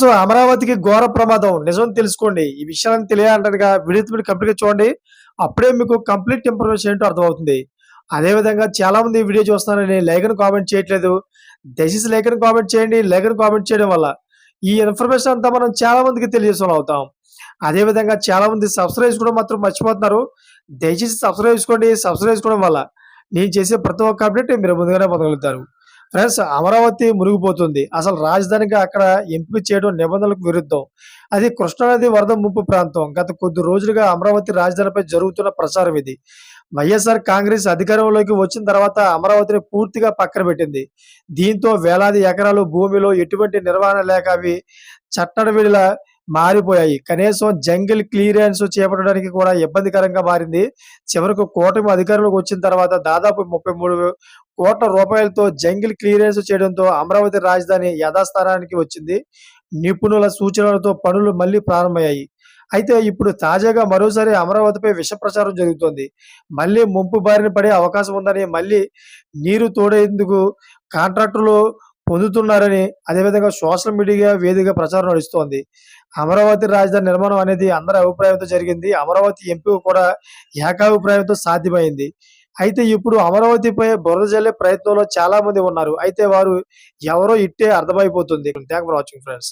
Friends అమరావతికి ఘోర ప్రమాదం. నిజం తెలుసుకోండి. ఈ విషయాన్ని తెలియాలంటారుగా వీడియో మీరు కంప్లీట్ చూడండి. అప్పుడే మీకు కంప్లీట్ ఇన్ఫర్మేషన్ ఏంటో అర్థమవుతుంది. అదే విధంగా చాలా మంది వీడియో చూస్తున్నారని లేఖను కామెంట్ చేయట్లేదు. దయచేసి లేఖను కామెంట్ చేయండి. లేఖను కామెంట్ చేయడం వల్ల ఈ ఇన్ఫర్మేషన్ అంతా మనం చాలా మందికి తెలియజేసిన అవుతాం. అదేవిధంగా చాలా మంది సబ్స్క్రైబ్ కూడా మాత్రం మర్చిపోతున్నారు. దయచేసి సబ్స్క్రైబ్ చేసుకోండి. సబ్స్క్రైబ్ చేసుకోవడం వల్ల నేను చేసే ప్రతి ఒక్క అప్డేట్ మీరు ముందుగానే పొందగలుగుతారు. ఫ్రెండ్స్ అమరావతి మునిగిపోతుంది. అసలు రాజధానిగా అక్కడ ఎంపిక చేయడం నిబంధనలకు విరుద్ధం. అది కృష్ణానది వరద ముంపు ప్రాంతం. గత కొద్ది రోజులుగా అమరావతి రాజధానిపై జరుగుతున్న ప్రచారం ఇది. వైఎస్ఆర్ కాంగ్రెస్ అధికారంలోకి వచ్చిన తర్వాత అమరావతిని పూర్తిగా పక్కన పెట్టింది. దీంతో వేలాది ఎకరాలు భూమిలో ఎటువంటి నిర్వహణ లేక అవి చట్టడవిడిలా మారిపోయాయి. కనీసం జంగిల్ క్లియరెన్స్ చేపట్టడానికి కూడా ఇబ్బందికరంగా మారింది. చివరకు కూటమి అధికారంలోకి వచ్చిన తర్వాత దాదాపు ముప్పై మూడు కోట్ల రూపాయలతో జంగిల్ క్లియరెన్స్ చేయడంతో అమరావతి రాజధాని యథాస్థానానికి వచ్చింది. నిపుణుల సూచనలతో పనులు మళ్ళీ ప్రారంభమయ్యాయి. అయితే ఇప్పుడు తాజాగా మరోసారి అమరావతిపై విష ప్రచారం జరుగుతోంది. మళ్ళీ ముంపు బారిన పడే అవకాశం ఉందని మళ్ళీ నీరు తోడేందుకు కాంట్రాక్టులు పొందుతున్నారని అదేవిధంగా సోషల్ మీడియా వేదిక ప్రచారం నడుస్తోంది. అమరావతి రాజధాని నిర్మాణం అనేది అందరి అభిప్రాయంతో జరిగింది. అమరావతి ఎంపిక కూడా ఏకాభిప్రాయంతో సాధ్యమైంది. అయితే ఇప్పుడు అమరావతిపై బురద జల్లే ప్రయత్నంలో చాలా మంది ఉన్నారు. అయితే వారు ఎవరో ఇట్టే అర్థమైపోతుంది. Thank for watching friends